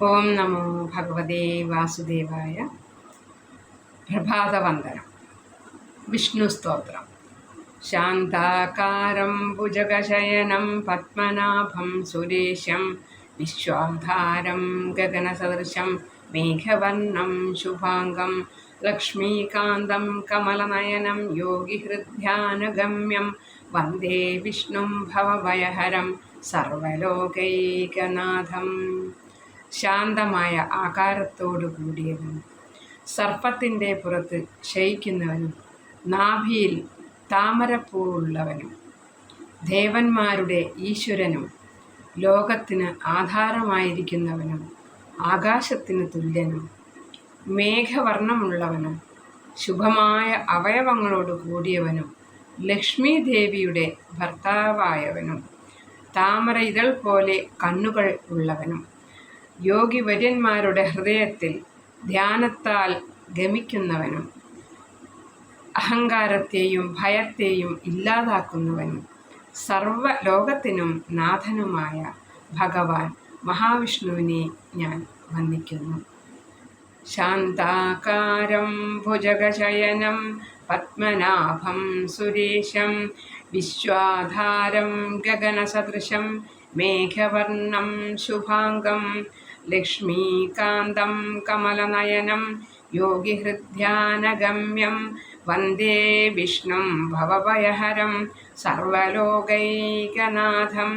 ഓം നമോ ഭഗവതേ വാസുദേവായ പ്രഭാതവന്ദനം വിഷ്ണു സ്തോത്രം ശാന്താകാരം ഭുജഗശയനം പത്മനാഭം സുരേശം വിശ്വാധാരം ഗഗനസദൃശം മേഘവർണം ശുഭാംഗം ലക്ഷ്മീകാന്തം കമലനയനം യോഗിഹൃദ്ധ്യാനഗമ്യം വന്ദേ വിഷ്ണും ഭവഭയഹരം സർവലോകൈകനാഥം ശാന്തമായ ആകാരത്തോടു കൂടിയവനും സർപ്പത്തിന്റെ പുറത്ത് ക്ഷയിക്കുന്നവനും നാഭിയിൽ താമരപ്പൂവുള്ളവനും ദേവന്മാരുടെ ഈശ്വരനും ലോകത്തിന് ആധാരമായിരിക്കുന്നവനും ആകാശത്തിന് തുല്യനും മേഘവർണമുള്ളവനും ശുഭമായ അവയവങ്ങളോട് കൂടിയവനും ലക്ഷ്മി ദേവിയുടെ ഭർത്താവായവനും താമര ഇതൾ പോലെ കണ്ണുകൾ ഉള്ളവനും. യോഗിവര്യന്മാരുടെ ഹൃദയത്തിൽ ധ്യാനത്താൽ ഗമിക്കുന്നവനും അഹങ്കാരത്തെയും ഭയത്തെയും ഇല്ലാതാക്കുന്നവനും സർവ ലോകത്തിനും നാഥനുമായ ഭഗവാൻ മഹാവിഷ്ണുവിനെ ഞാൻ വന്ദിക്കുന്നു. ശാന്താകാരം ഭുജഗശയനം പത്മനാഭം സുരേശം വിശ്വാധാരം ഗഗനസദൃശം മേഘവർണം ശുഭാംഗം ലക്ഷ്മീകാന്തം കമലനയനം യോഗിഹൃദ്ധ്യാനഗമ്യം വന്ദേ വിഷ്ണും ഭവഭയഹരം സർവലോകൈകനാഥം.